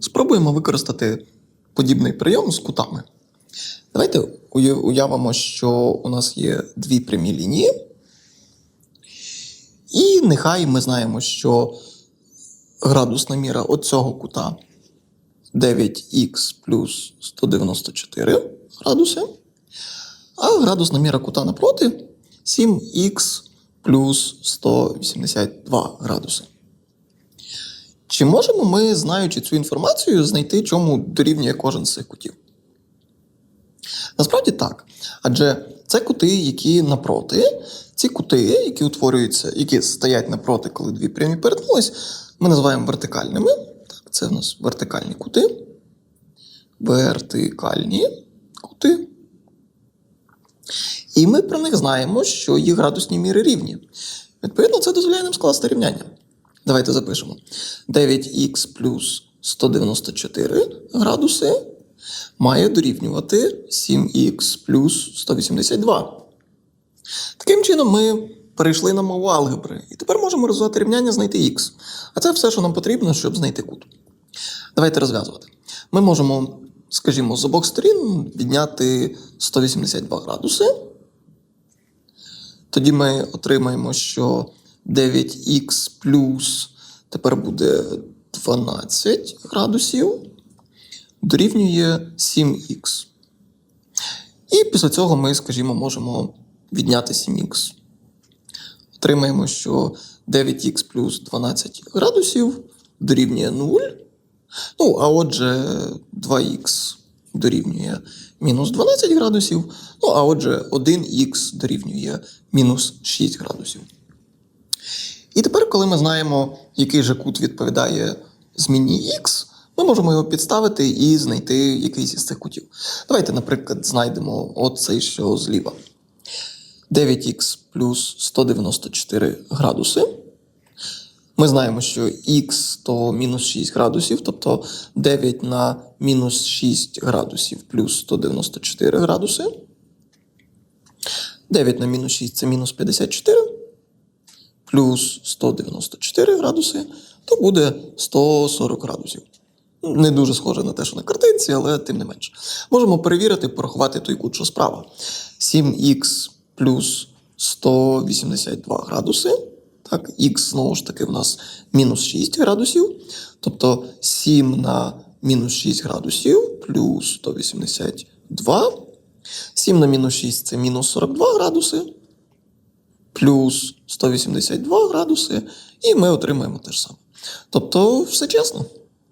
Спробуємо використати подібний прийом з кутами. Давайте уявимо, що у нас є дві прямі лінії. І нехай ми знаємо, що градусна міра оцього кута 9х плюс 194 градуси, а градусна міра кута напроти 7х плюс 182 градуси. Чи можемо ми, знаючи цю інформацію, знайти, чому дорівнює кожен з цих кутів? Насправді так. Адже це кути, які напроти, ці кути, які утворюються, які стоять напроти, коли дві прямі перетнулись, ми називаємо вертикальними. Так, це в нас вертикальні кути. Вертикальні кути. І ми про них знаємо, що їх градусні міри рівні. Відповідно, це дозволяє нам скласти рівняння. Давайте запишемо. 9х плюс 194 градуси має дорівнювати 7х плюс 182. Таким чином, ми перейшли на мову алгебри, і тепер можемо розвивати рівняння знайти х. А це все, що нам потрібно, щоб знайти кут. Давайте розв'язувати. Ми можемо, скажімо, з обох сторін відняти 182 градуси. Тоді ми отримаємо, що 9х плюс тепер буде 12 градусів дорівнює 7х. І після цього ми, скажімо, можемо відняти 7х. Отримаємо, що 9х плюс 12 градусів дорівнює 0. Ну, а отже, 2х дорівнює мінус 12 градусів. Ну, а отже, 1х дорівнює мінус 6 градусів. І тепер, коли ми знаємо, який же кут відповідає зміні х, ми можемо його підставити і знайти якийсь із цих кутів. Давайте, наприклад, знайдемо оцей, що зліва. 9х плюс 194 градуси. Ми знаємо, що х то мінус 6 градусів, тобто 9 на мінус 6 градусів плюс 194 градуси. 9 на мінус 6 це мінус 54 плюс 194 градуси, то буде 140 градусів. Не дуже схоже на те, що на картинці, але тим не менше. Можемо перевірити, порахувати той кут, що справа. 7х плюс 182 градуси. Так, х знову ж таки в нас мінус 6 градусів. Тобто 7 на мінус 6 градусів плюс 182. 7 на мінус 6 це мінус 42 градуси плюс 182 градуси, і ми отримаємо те ж саме. Тобто, все чесно.